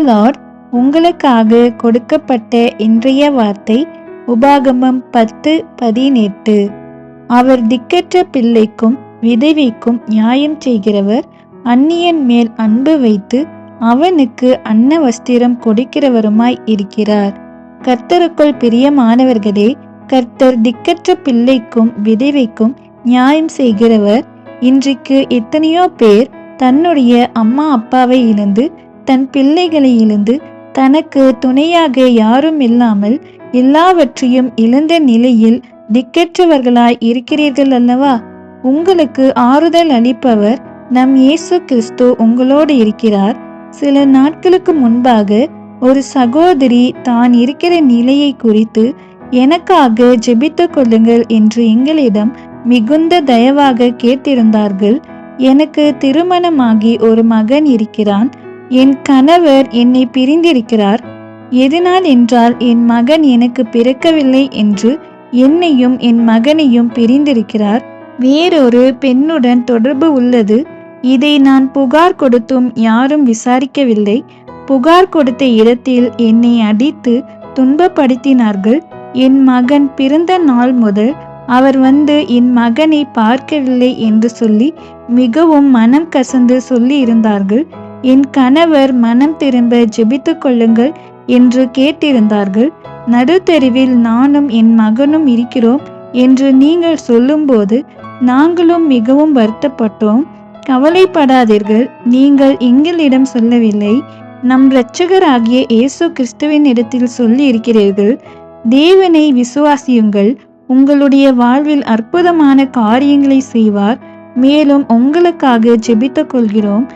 Lord உங்களுக்காக கொடுக்கப்பட்ட இன்றைய வார்த்தை உபாகமம் பத்து பதினெட்டு. அவர் திக்கற்ற பிள்ளைக்கும் விதவைக்கும் நியாயம் செய்கிறவர் அந்நியன் மேல் அன்பு வைத்து அவனுக்கு அன்ன வஸ்திரம் கொடுக்கிறவருமாய் இருக்கிறார். கர்த்தருக்குள் பிரியமானவர்களே கர்த்தர் திக்கற்ற பிள்ளைக்கும் விதவைக்கும் நியாயம் செய்கிறவர் இன்றைக்கு எத்தனையோ பேர் தன்னுடைய அம்மா அப்பாவை இழந்து தன் பிள்ளைகளை இழந்து தனக்கு துணையாக யாரும் இல்லாமல் எல்லாவற்றையும் இழந்த நிலையில் திக்கற்றவர்களாய் இருக்கிறீர்கள் அல்லவா? உங்களுக்கு ஆறுதல் அளிப்பவர் நம் இயேசு கிறிஸ்து உங்களோடு இருக்கிறார். சில நாட்களுக்கு முன்பாக ஒரு சகோதரி தான் இருக்கிற நிலையை குறித்து எனக்காக ஜெபித்து கொள்ளுங்கள் என்று எங்களிடம் மிகுந்த தயவாக கேட்டிருந்தார்கள். எனக்கு திருமணமாகி ஒரு மகன் இருக்கிறான். என் கணவர் என்னை பிரிந்திருக்கிறார். எதனால் என்றால் என் மகன் எனக்கு பிறக்கவில்லை என்று என்னையும் என் மகனையும் பிரிந்திருக்கிறார். வேறொரு பெண்ணுடன் தொடர்பு உள்ளது. இதை நான் புகார் கொடுத்தும் யாரும் விசாரிக்கவில்லை. புகார் கொடுத்த இடத்தில் என்னை அடித்து துன்பப்படுத்தினார்கள். என் மகன் பிறந்த நாள் முதல் அவர் வந்து என் மகனை பார்க்கவில்லை என்று சொல்லி மிகவும் மனம் கசந்து சொல்லி இருந்தார்கள் என் கணவர் மனம் திரும்ப ஜெபித்து கொள்ளுங்கள் என்று கேட்டிருந்தார்கள். நடுத்தெருவில் நானும் என் மகனும் இருக்கிறோம் என்று நீங்கள் சொல்லும்போது நாங்களும் மிகவும் வருத்தப்பட்டோம். கவலைப்படாதீர்கள் நீங்கள் எங்களிடம் சொல்லவில்லை. நம் இரட்சகராகிய இயேசு கிறிஸ்துவின் இடத்தில் சொல்லி இருக்கிறீர்கள் தேவனை விசுவாசியுங்கள். உங்களுடைய வாழ்வில் அற்புதமான காரியங்களை செய்வார். மேலும் உங்களுக்காக ஜெபித்துக் கொள்கிறோம்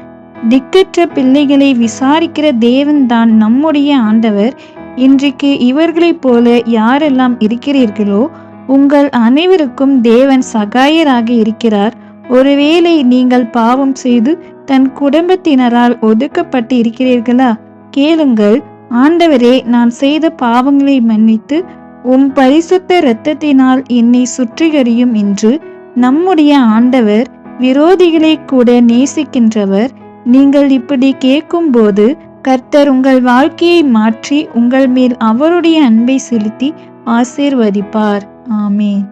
திக்கற்ற பிள்ளைகளை விசாரிக்கிற தேவன்தான் நம்முடைய ஆண்டவர். இன்றைக்கு இவர்களைப் போல யாரெல்லாம் இருக்கிறீர்களோ உங்கள் அனைவருக்கும் தேவன் சகாயராக இருக்கிறார். ஒருவேளை நீங்கள் பாவம் செய்து தன் குடும்பத்தினரால் ஒதுக்கப்பட்டு இருக்கிறீர்களா கேளுங்கள். ஆண்டவரே நான் செய்த பாவங்களை மன்னித்து உம் பரிசுத்த இரத்தத்தினால் என்னை சுற்றிகரியும் என்று நம்முடைய ஆண்டவர் விரோதிகளை கூட நேசிக்கின்றவர். நீங்கள் இப்படி கேட்கும்போது கர்த்தர் உங்கள் வாழ்க்கையை மாற்றி உங்கள் மேல் அவருடைய அன்பை செலுத்தி ஆசீர்வதிப்பார். ஆமேன்.